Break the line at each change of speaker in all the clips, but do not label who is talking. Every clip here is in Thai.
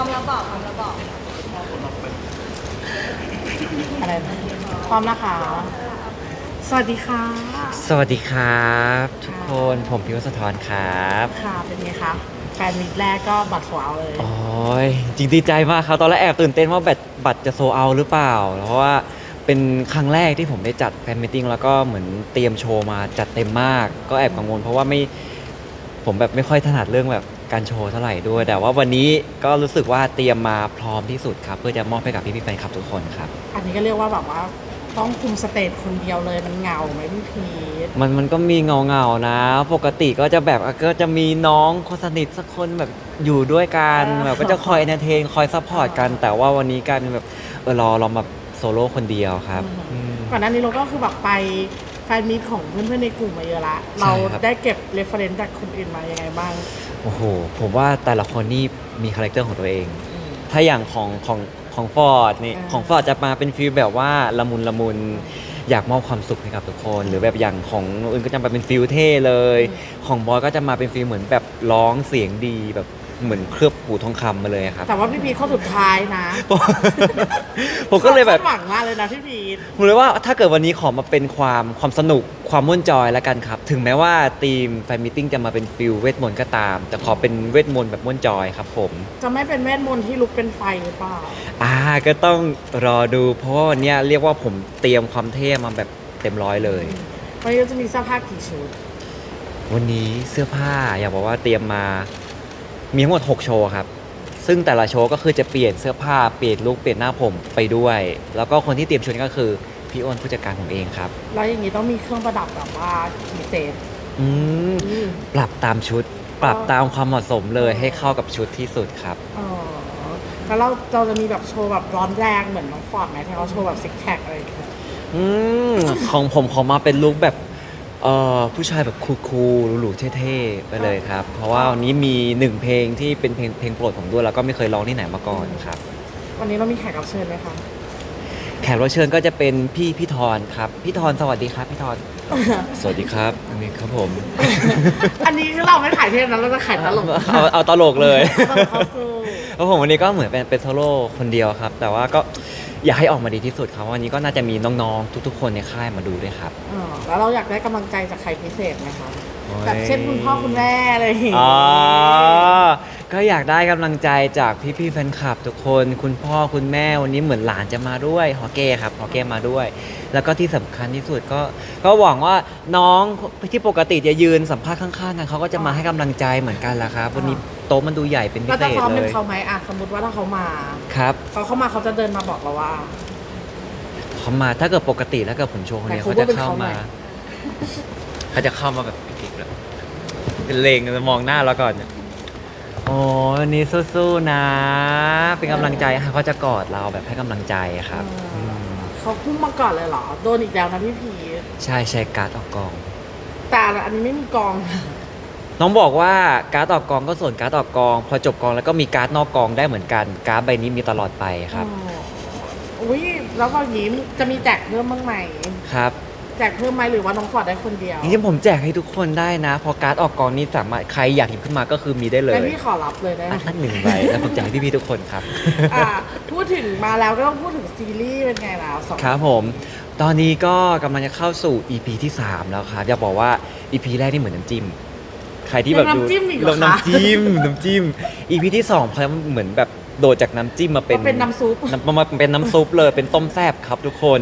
ร้อมแล้วบอกพร้อมแล้วบอก
อะไรนะพร้อมนะคะ สวัสดีค่ะ
สวัสดีครับ ทุกคนผมพิวสะทรครับ
ค่ะเป็นไงคะแฟนมิตรแรกก็บัตรสวเอาเลย
โอ้ยจริงดีใจมากครับตอนแรกแอบตื่นเต้นว่าบัตรบัตรจะโซเอาหรือเปล่า เพราะว่าเป็นครั้งแรกที่ผมได้จัดแฟนมิทติ้งแล้วก็เหมือนเตรียมโชว์มาจัดเต็มมาก ก็แอบกังวลเพราะว่าไม่ผมแบบไม่ค่อยถนัดเรื่องแบบ การโชว์เท่าไหร่ด้วย แต่ว่าวันนี้ก็รู้สึกว่าเตรียมมาพร้อมที่สุดครับ เพื่อจะมอบให้กับพี่ๆแฟนคลับทุกคนครับ
อันนี้ก็เรียกว่าแบบว่าต้องคุมสเตจคนเดียวเลยมันเหงาไหมพี่พีท
มันมันก็มีเงาเงาๆนะ ปกติก็จะแบบก็จะมีน้องคนสนิทสักคนแบบอยู่ด้วยกันแบบก็จะคอยเอนเตอร์เทนคอยซัพพอร์ตกัน แต่ว่าวันนี้กลายเป็นแบบเออรอเราแบบโซโล่คนเดียวครับอืม
ก่อนหน้านี้เราก็คือแบบไปแฟนมิตรของเพื่อนๆในกลุ่มมาเยอะละ
ใช่
เรา
ครับ
ได้เก็บเรฟเฟรนซ์จากคนอื่นมายังไงบ้าง
โอ้โห ผมว่าแต่ละคนนี่มีคาแรคเตอร์ของตัวเอง ถ้าอย่างของของของฟอร์ดนี่
อ่า
ของฟอร์ดจะมาเป็นฟีลแบบว่าละมุนละมุนอยากมอบความสุขให้กับทุกคน หรือแบบอย่างของอื่นก็จะมาเป็นฟิลเท่เลย ของบอยก็จะมาเป็นฟีลเหมือนแบบร้องเสียงดีแบบ เหมือนเคลือบหูทองคำมาเลยครับ
แต่ว่าพี่พีทข้อสุดท้ายนะ
ผมก็เลยแบบ
คาดหวังมากเลยนะพี่พีท
ผมเลยว่าถ้าเกิดวันนี้ขอมาเป็นความความสนุกความม่วนจอยแล้วกันครับ ถึงแม้ว่าทีมแฟนมิทติ้งจะมาเป็นฟิลเวทมนต์ก็ตาม แต่ขอเป็นเวทมนต์แบบม่วนจอยครับผม
จะไม่เป็นเวทมนต์ที่ลุกเป็นไฟหรือเปล่า
อ่าก็ต้องรอดู เพราะว่าวันเนี้ยเรียกว่าผมเตรียมความเท่มาแบบเต็มร้อยเลย
วันนี้เราจะมีเสื้อผ้ากี่ชุด
วันนี้เสื้อผ้าอยากบอกว่าเตรียมมา มีทั้งหมด 6 โชว์ครับ ซึ่งแต่ละโชว์ก็คือจะเปลี่ยนเสื้อผ้า เปลี่ยนลุคเปลี่ยนหน้าผมไปด้วย แล้วก็คนที่เตรียมชุดก็คือพี่อ้นผู้จัดการผมเองครับ
แล้วอย่างนี้ต้องมีเครื่องประดับแบบว่ากี่เศษ
อืม
อืม
ปรับตามชุด ปรับตามความเหมาะสมเลยให้เข้ากับชุดที่สุดครับ
อ๋อแล้วเราเราจะมีแบบโชว์แบบร้อนแรงเหมือนน้องฟอร์ดไหมที่เขาโชว์แบบซิกแพคอะไรอย่างเงี้ย
อืมของผมขอมาเป็นลุคแบบ เอ่อผู้ชายแบบคูลๆหรูๆเท่ๆไปเลยครับ เพราะว่าวันนี้มีหนึ่งเพลงที่เป็นเพลงเพลงโปรดผมด้วยแล้วก็ไม่เคยร้องที่ไหนมาก่อนครับ
วันนี้เรามีแขกรับเชิญไหมคะ
แขกรับเชิญก็จะเป็นพี่พี่ทอนครับพี่ทอนสวัสดีครับพี่ทอนสวัสดีครับนี่ครับผม
อันนี้คือเราไม่ขายเทปนั้นเราจะขายตลก
เอาเอาตลกเลย
ตลกเขาคือ
เพราะผมวันนี้ก็เหมือนเป็นเป็นโซโล่คนเดียวครับ แต่ว่าก็ อยากให้ออกมาดีที่สุดครับวันนี้ก็น่าจะมีน้องๆ ทุก ๆ คนในค่ายมาดูด้วยครับ
อ๋อแล้วเราอยากได้กำลังใจจากใครพิเศษไหมคะ
โอ้ย
แบบเช่นคุณพ่อคุณแม่อะไรอย่างเงี้ย
อ๋อ ก็อยากได้กำลังใจจากพี่ๆแฟนคลับทุกคน คุณพ่อคุณแม่วันนี้เหมือนหลานจะมาด้วยฮอเก้ครับฮอเก้มาด้วย แล้วก็ที่สำคัญที่สุดก็ ก็หวังว่าน้องที่ปกติจะยืนสัมภาษณ์ข้างๆกันเขาก็จะมาให้กำลังใจเหมือนกันละครับ วันนี้โต๊ะมันดูใหญ่เป็นพิ
เรา
เศ
จะ
ษ
ซ้อม
เล
เป็น
ย
เขาไหมอะสมมติว่าถ้าเขามา
ครับ
เขาเข้ามาเขาจะเดินมาบอกเราว่า
เขามาถ้าเกิดปกติแล้วเกิดผมโชว์คนเนี้ย
แต่
เขาจะ
cover เป็น
เข้า
เขาหน่
มา
อย
เขาจะเข้ามาแบบปิกๆเลยเป็นเลงจะมองหน้าเราก่อนเนี่ยโอ้ยวันนี้สู้ๆนะ เป็นกำลังใจให้เขาจะกอดเราแบบให้กำลังใจครับ
เออ
ม
เขาพุ่งมาก่อนเลยเหรอ โดนอีกแล้วนะพี่พีท
ใช่ใช้การ์ดออกกอง
แต่อันนี้ไม่มีกอง
น้องบอกว่าการ์ดออกกองก็ส่วนการ์ดออกกอง พอจบกองแล้วก็มีการ์ดนอกกองได้เหมือนกัน การ์ดใบนี้มีตลอดไปครับ
อ๋ออุ้ยแล้วตอนนี้จะมีแจกเพิ่มบ้างไหม
ครับ
แจกเพิ่มไหมหรือว่าน้องฟอร์ดได้คนเดียว
จริงๆผมแจกให้ทุกคนได้นะพอการ์ดออกกองนี้สามารถใครอยากหยิบขึ้นมาก็คือมีได้เลย
งั้นพี่ขอรับเลยได้ไหม
อันอันหนึ่งใบแล้วผมแจกให้พี่ๆทุกคนครับ
อะพูดถึงมาแล้วก็ต้องพูดถึงซีรีส์เป็นไงแล้วสอง
ครับผม ตอนนี้ก็กำลังจะเข้าสู่ EP ที่ 3 แล้วครับอยากบอกว่า EP แรกนี่เหมือนน้ำจิ้มใครที่แบบ
ยัง
ดู
น้ำจิ้มอีกเหร
ล
องคะ
น้ำจิ้มน้ำจิ้ม EP ที่2เขาเหมือนแบบโดดจากน้ำจิ้มมาเป็น
มาเป็นน้ำซุป
มามาเป็นน้ำซุปเลยเป็นต้มแซบครับทุกคน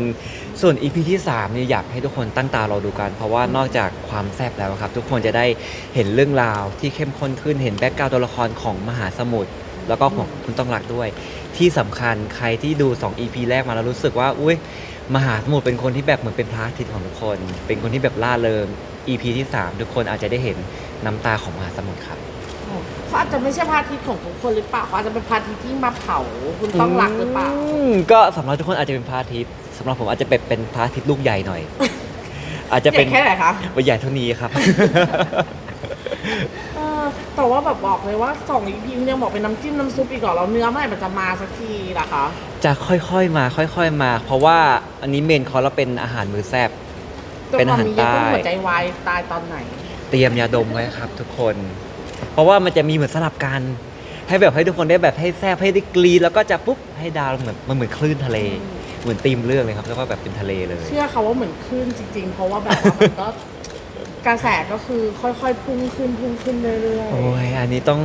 ส่วน EP ที่3เนี่ยอยากให้ทุกคนตั้งตารอดูกัน เพราะว่านอกจากความแซบแล้วครับ ทุกคนจะได้เห็นเรื่องราวที่เข้มข้นขึ้นเห็นแบ็กกราวตัวละครของมหาสมุทรแล้วก็ของคุณต้องรักด้วย ที่สำคัญใครที่ดู 2 EP แรกมาแล้วรู้สึกว่าอุ้ยมหาสมุทรเป็นคนที่แบบเหมือนเป็นพระอาทิตย์ของทุกคน เป็นคนที่แบบล่าเริง EP ที่ 3 ทุกคนอาจจะได้เห็นน้ำตาของมหาสมุทรครับ
เขาอาจจะไม่ใช่พระอาทิตย์ของทุกคนหรือเปล่าเขาอาจจะเป็นพระอาทิตย์ที่มาเผาคุณต้องรักหรือเปล่า
มก็สำหรับทุกคนอาจจะเป็นพระอาทิตย์ สำหรับผมอาจจะเป็นเป็นพระอาทิตย์ลูกใหญ่หน่อย อาจจะเป็น
ใหญ่แค่ไหนคะ
ว่าใหญ่เท่านี้ครับ
เออแต่ว่าแบบบอกเลยว่าสองอีพียังบอกเป็นน้ำจิ้มน้ำซุปอีกเหรอแล้วเนื้อเมื่อไหร่มันจะมาสักทีล่ะคะ
จะค่อยๆมา ค่อยๆมา เพราะว่าอันนี้เมนคอร์สเราเป็นอาหารมือแซบ เป็นอาหาร
ตัวความมีเยอะ
ใต้
ต้องหัวใจวายตายตอนไหน
เตรียมยาดมไว้ครับ ทุกคน เพราะว่ามันจะมีเหมือนสลับกัน ให้แบบให้ทุกคนได้แบบให้แซบให้ได้กรีดแล้วก็จะปุ๊บให้ดาวเหมือนมันเหมือนคลื่นทะเล เหมือนตีมเรื่องเลยครับ แล้วก็แบบเป็นทะเลเลย
เชื่อเขาว่าเหมือนขึ้นจริง ๆ เพราะว่าแบบว่ามันก็กระแสก็คือค่อยๆพุ่งขึ้นพุ่งขึ้นเรื่อยๆ
โอ้ยอันนี้ต้อง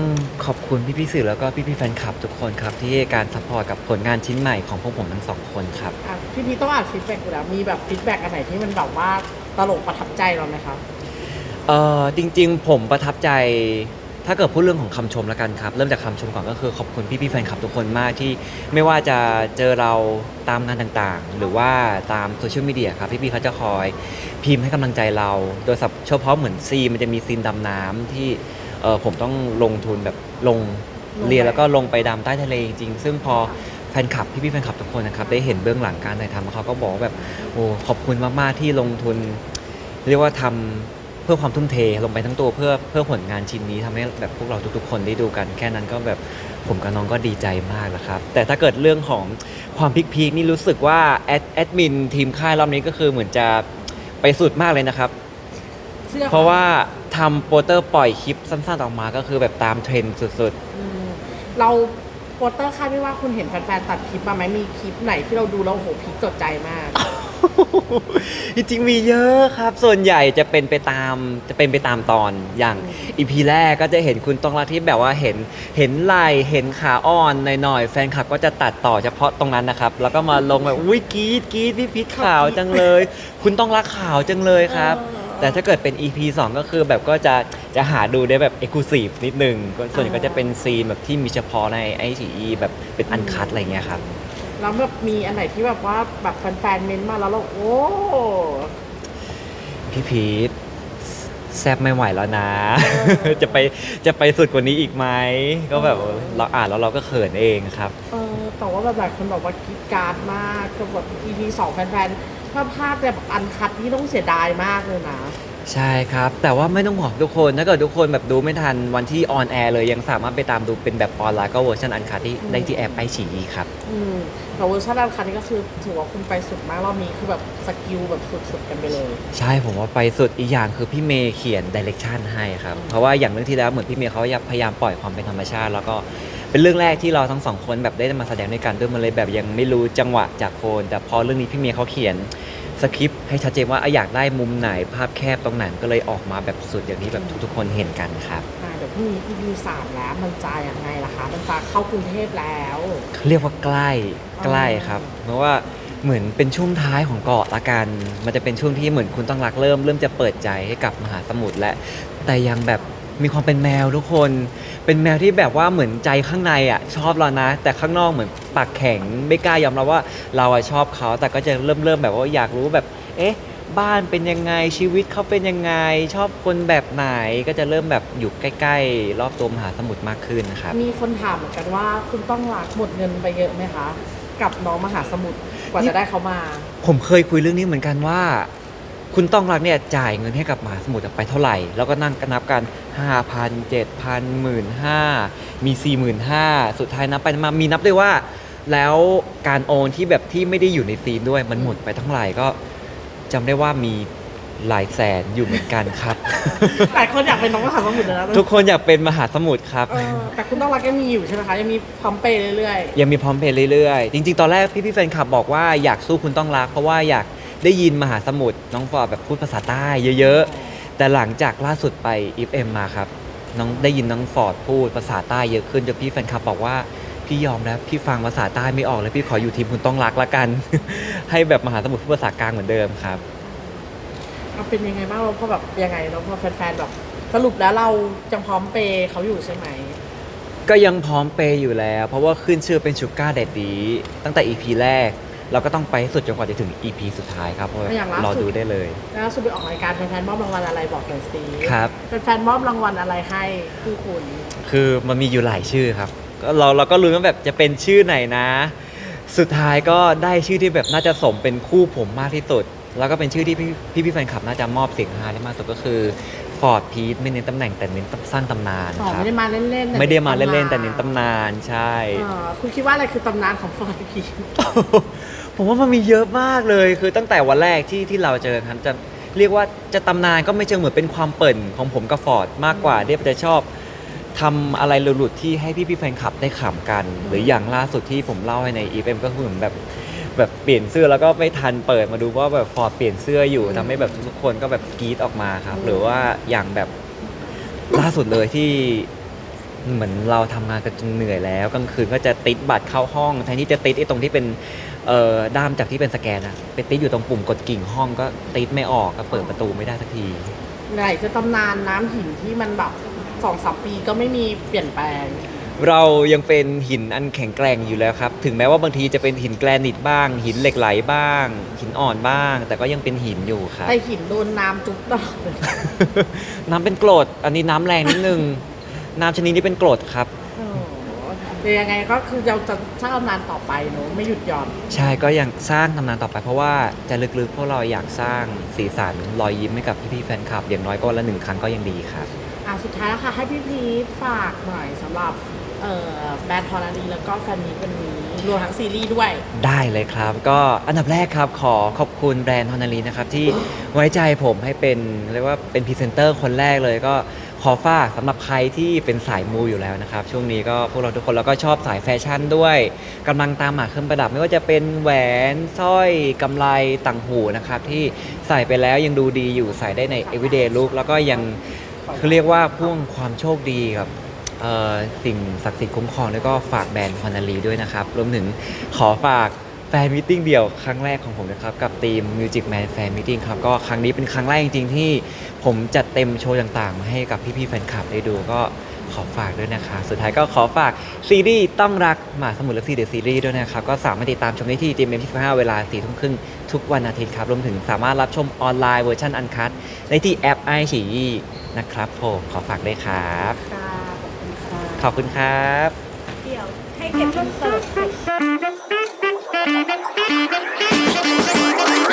ขอบคุณพี่ๆสื่อแล้วก็พี่ๆแฟนคลับทุกคนครับ ที่ให้การซัพพอร์ตกับผลงานชิ้นใหม่ของพวกผมทั้งสองคนครับ
อะพี่พีชต้องอ่านฟีดแบ็กอยู่แล้วมีแบบฟีดแบ็กอันไหนที่มันแบบว่าตลกประทับใจเราไหมครับ
เออจริงๆ ผมประทับใจ ถ้าเกิดพูดเรื่องของคำชมแล้วกันครับ เริ่มจากคำชมก่อนก็คือขอบคุณพี่ๆแฟนคลับทุกคนมากที่ไม่ว่าจะเจอเราตามงานต่างๆ หรือว่าตามโซเชียลมีเดียครับพี่ๆเขาจะคอยพิมพ์ให้กำลังใจเรา โดยเฉพาะเหมือนซีนมันจะมีซีนดำน้ำที่เออผมต้องลงทุนแบบลง
ลงไป
เรียนแล้วก็ลงไปดำใต้ทะเลจริงๆซึ่งพอแฟนคลับพี่ๆแฟนคลับทุกคนนะครับได้เห็นเบื้องหลังการถ่ายทำเขาก็บอกว่าแบบโอ้ขอบคุณมากๆที่ลงทุน เรียกว่าทำ เพื่อความทุ่มเทลงไปทั้งตัวเพื่อเพื่อผลงานชิ้นนี้ทำให้แบบพวกเราทุกๆ คนได้ดูกัน แค่นั้นก็แบบผมกับน้องก็ดีใจมากแล้วครับ แต่ถ้าเกิดเรื่องของความพีคๆนี่รู้สึกว่าแอดแอดมินทีมค่ายรอบนี้ก็คือเหมือนจะไปสุดมากเลยนะครับ
เชื่อ
เพราะว่าทำโปสเตอร์ปล่อยคลิปสั้นๆออกมาก็คือแบบตามเทรนด์สุดๆ
อืมเราโปสเตอร์คาดไม่ว่าคุณเห็นแฟนๆตัดคลิปมาไหมมีคลิปไหนที่เราดูแล้วโอ้โหพีคจดใจมาก
จริงๆมีเยอะครับ ส่วนใหญ่จะเป็นไปตามจะเป็นไปตามตอนอย่างอีพีแรกก็จะเห็นคุณต้องรักที่แบบว่าเห็นเห็นไหล่เห็นขาอ่อนหน่อยๆแฟนคลับก็จะตัดต่อเฉพาะตรงนั้นนะครับ แล้วก็มาลงแบบอุ้ยกรีดกรีดพี่พีทขาวจังเลย คุณต้องรักขาวจังเลยครับ
เออ
แต่ถ้าเกิดเป็น EP 2 ก็คือแบบก็จะจะหาดูได้แบบ e x c l u s i v e นิดนึงก็ส่วนใหญ่ก็จะเป็นซีนแบบที่มีเฉพาะในไอซีแบบเป็นอันคัดอะไรเงี้ยครับ
แล้วแบบมีอันไหนที่แบบว่าแบบแฟนๆเม้นต์มาแล้วเราโอ้
พี่พีทแซบไม่ไหวแล้วนะ จะไปจะไปสุดกว่านี้อีกไหมก็แบบเราอ่านแล้วเราก็เขินเองครับ
เออแต่ว่าแบบหลายคนบอกว่ากรีดกราร์ดมากกับแบบ EP สองแฟนๆถ้าพลาดแบบอันคัดนี่ต้องเสียดายมากเลยนะ
ใช่ครับ แต่ว่าไม่ต้องห่วงทุกคน ถ้าเกิดทุกคนแบบดูไม่ทันวันที่ออนแอร์เลยยังสามารถไปตามดูเป็นแบบออนไลน์ก็เวอร์ชันอันคัดที่ได้ที่แอปไอฉีครับ
อืมแต่เวอร์ชันอันคัดนี่ก็คือถือว่าคุณไปสุดมากรอบนี้คือแบบสกิลแบบสุดๆกันไปเลย
ใช่ผมว่าไปสุดอีกอย่างคือพี่เมย์เขียนดิเรกชันให้ครับ เพราะว่าอย่างเรื่องที่แล้วเหมือนพี่เมย์เขาพยายามปล่อยความเป็นธรรมชาติ แล้วก็เป็นเรื่องแรกที่เราทั้งสองคนแบบได้มาแสดงด้วยกันด้วยมันเลยแบบยังไม่รู้จังหวะจากโคนแต่พอเรื่องนี้พี่เมย์เขาเขียน สคริปต์ให้ชัดเจนว่าอะอยากได้มุมไหนภาพแคบตรงไหนก็เลยออกมาแบบสุดอย่างที่แบบทุกๆคนเห็นกันครับ
อ่าเดี๋ยวพรุ่งนี้ EP สามแล้วมันจะยังไงล่ะคะมันจะเข้ากรุงเทพแล้ว
เรียกว่าใกล้ใกล้ครับ เพราะว่าเหมือนเป็นช่วงท้ายของเกาะละกัน มันจะเป็นช่วงที่เหมือนคุณต้องรักเริ่ม เริ่มจะเปิดใจให้กับมหาสมุทรและ แต่ยังแบบ มีความเป็นแมวทุกคน เป็นแมวที่แบบว่าเหมือนใจข้างในอะชอบเรานะ แต่ข้างนอกเหมือนปากแข็งไม่กล้ายอมรับว่าเราอะชอบเขา แต่ก็จะเริ่มเริ่มแบบว่าอยากรู้แบบ เอ๊ะ บ้านเป็นยังไงชีวิตเขาเป็นยังไง ชอบคนแบบไหนก็จะเริ่มแบบอยู่ใกล้ ๆ รอบตัวมหาสมุทรมากขึ้นนะครับ
มีคนถามเหมือนกันว่าคุณต้องรักหมดเงินไปเยอะไหมคะ กับน้องมหาสมุทรกว่าจะได้เขามา
ผมเคยคุยเรื่องนี้เหมือนกันว่า คุณต้องรักเนี่ยจ่ายเงินให้กับมหาสมุทรไปเท่าไหร่ แล้วก็นั่งกันนับกัน 5,000 7,000 15,000มี 45,000 สุดท้ายนับไปนับมามีนับด้วยว่า แล้วการโอนที่แบบที่ไม่ได้อยู่ในซีนด้วยมันหมดไปเท่าไหร่ก็จำได้ว่ามีหลายแสนอยู่เหมือนกันครับ
หลายคนอยากเป็นน้องมหาสมุทรเลยนะ
ทุกคนอยากเป็นมหาสมุทรครับ
เออแต่คุณต้องรักยังมีอยู่ใช่ไหมคะยังมีพร้อมเปย์เรื่อย
ยังมีพร้อมเพย์เรื่อยๆ จริงๆ ตอนแรกพี่ๆแฟนคลับบอกว่าอยากสู้คุณต้องรัก เพราะว่าอยาก ได้ยินมหาสมุทรน้องฟอร์ดแบบพูดภาษาใต้เยอะๆ แต่หลังจากล่าสุดไป FM มาครับน้องได้ยินน้องฟอร์ดพูดภาษาใต้เยอะขึ้นจนพี่แฟนคลับบอกว่าพี่ยอมแล้วพี่ฟังภาษาใต้ไม่ออกเลยพี่ขออยู่ทีมคุณต้องรักละกัน ให้แบบมหาสมุทรพูดภาษากลางเหมือนเดิมครับ
ๆเอาเป็นยังไงบ้างเราพอแบบยังไงเราพอแฟนๆแบบสรุปแล้วเรายังพร้อมเปย์เขาอยู่ใช่ไหม
ก็ยังพร้อมเปย์อยู่แล้ว เพราะว่าขึ้นชื่อเป็นชูการ์เดดดี ตั้งแต่ EP แรก เราก็ต้องไปให้สุดจนกว่าจะถึง EP สุดท้ายครับเพราะ
อย่างล่าสุด
รอดูได้เลย
แล้วสุดไปออกรายการแฟนๆมอบรางวัลอะไรบอกหน่อยสิ
ครับ
แฟนๆมอบรางวัลอะไรให้คู่คุณ
คือมันมีอยู่หลายชื่อครับก็เราเราก็รู้นว่าแบบจะเป็นชื่อไหนนะ สุดท้ายก็ได้ชื่อที่แบบน่าจะสมเป็นคู่ผมมากที่สุด แล้วก็เป็นชื่อที่พี่พี่พี่แฟนคลับน่าจะมอบเสียงฮาได้มากสุดก็คือ ฟอร์ดพีทไม่เน้นตำแหน่งแต่เน้นสร้างตำนาน
อ๋อ
ครับ
ไม่ได้มาเล่นๆ
ไม่ได้มาเล่นๆแต่เน้นตำนานใช่
เออคุณคิดว่าอะไรคือตำนานของฟอร์ดพี
ผมว่ามันมีเยอะมากเลย คือตั้งแต่วันแรกที่ที่เราเจอกันจะเรียกว่าจะตำนานก็ไม่เชิงเหมือนเป็นความเปิ่นของผมกับฟอร์ดมากกว่าเรียบจะชอบทำอะไรหลุดๆที่ให้พี่ๆแฟนคลับได้ขำกัน หรืออย่างล่าสุดที่ผมเล่าให้ใน e อ m ก็คือเหมือนแบบ แบบเปลี่ยนเสื้อแล้วก็ไม่ทันเปิดมาดูว่าแบบฟอร์ดเปลี่ยนเสื้ออยู่ทำให้แบบทุกๆคนก็แบบกรี๊ดออกมาครับ หรือว่าอย่างแบบล่าสุดเลยที่เหมือนเราทำงานกันจนเหนื่อยแล้วกลางคืนก็จะติดบัตรเข้าห้องแทนที่จะติดไอ้ตรงที่เป็นเอ่อด้ามจากที่เป็นสแกนอะไปติดอยู่ตรงปุ่มกดกิ่งห้องก็ติดไม่ออกก็เปิดประตูไม่ได้สักที
ไหนจะตำนานน้ำหินที่มันแบบสองสามปีก็ไม่มีเปลี่ยนแปลง
เรายังเป็นหินอันแข็งแกร่งอยู่แล้วครับ ถึงแม้ว่าบางทีจะเป็นหินแกรนิตบ้าง หินเหล็กไหลบ้าง หินอ่อนบ้าง แต่ก็ยังเป็นหินอยู่ครับ
แต่หินโดนน้ำจุ๊บตลอดเลย
น้ำเป็นกรดอันนี้น้ำแรงนิดนึง น้ำชนิดนี้เป็นกรดครับ
โอ้โหแต่ยังไงก็คือเราจะสร้างตำนานต่อไปเนอะไม่หยุดหย่อน
ใช่ก็ยังสร้างตำนานต่อไป เพราะว่าจะลึกๆพวกเราอยากสร้างสีสันรอยยิ้มให้กับพี่ๆแฟนคลับ อย่างน้อยก็วันละหนึ่งครั้งก็ยังดีครับ
อะสุดท้ายแล้วค่ะ ให้พี่พีทฝากหน่อยสำหรับเอ่อแบรนด์ทอร์นาดีแล้วก็แฟนมีตวันนี้รวมทั้งซีรีส์ด้วย
ได้เลยครับ ก็อันดับแรกครับขอขอบคุณแบรนด์ฮอนารีนะครับ ที่ไว้ใจผมให้เป็นเรียกว่าเป็นพรีเซนเตอร์คนแรกเลยก็ขอฝากสำหรับใครที่เป็นสายมูอยู่แล้วนะครับ ช่วงนี้ก็พวกเราทุกคนแล้วก็ชอบสายแฟชั่นด้วยกำลังตามหาเครื่องประดับ ไม่ว่าจะเป็นแหวนสร้อยกำไรต่างหูนะครับ ที่ใส่ไปแล้วยังดูดีอยู่ใส่ได้ใน everyday look แล้วก็ยัง เขาเรียกว่าพ่วงความโชคดีกับสิ่งศักดิ์สิทธิ์คุ้มครองแล้วก็ฝากแบรนด์ฮอนาลีด้วยนะครับ รวมถึงขอฝากแฟนมิทติ้งเดี่ยวครั้งแรกของผมนะครับ กับทีม Music Man Fan Meeting ครับ ก็ครั้งนี้เป็นครั้งแรกจริงๆ ที่ผมจัดเต็มโชว์ต่างๆ มาให้กับพี่ๆแฟนคลับได้ดูก็ ขอฝากด้วยนะคะ สุดท้ายก็ขอฝากซีรีส์ต้องรักหมาสมุทรและซีเดอะซีรีส์ด้วยนะครับ ก็สามารถติดตามชมได้ที่ GMM 25 เวลา4ทุ่มครึ่งทุกวันอาทิตย์ครับ รวมถึงสามารถรับชมออนไลน์เวอร์ชันอันคัตในที่แอปไอฉีนะครับผมขอฝากด้วยครับ
ขอบคุณค
รับ
เดี๋ยวให้เก็บอินเสิร์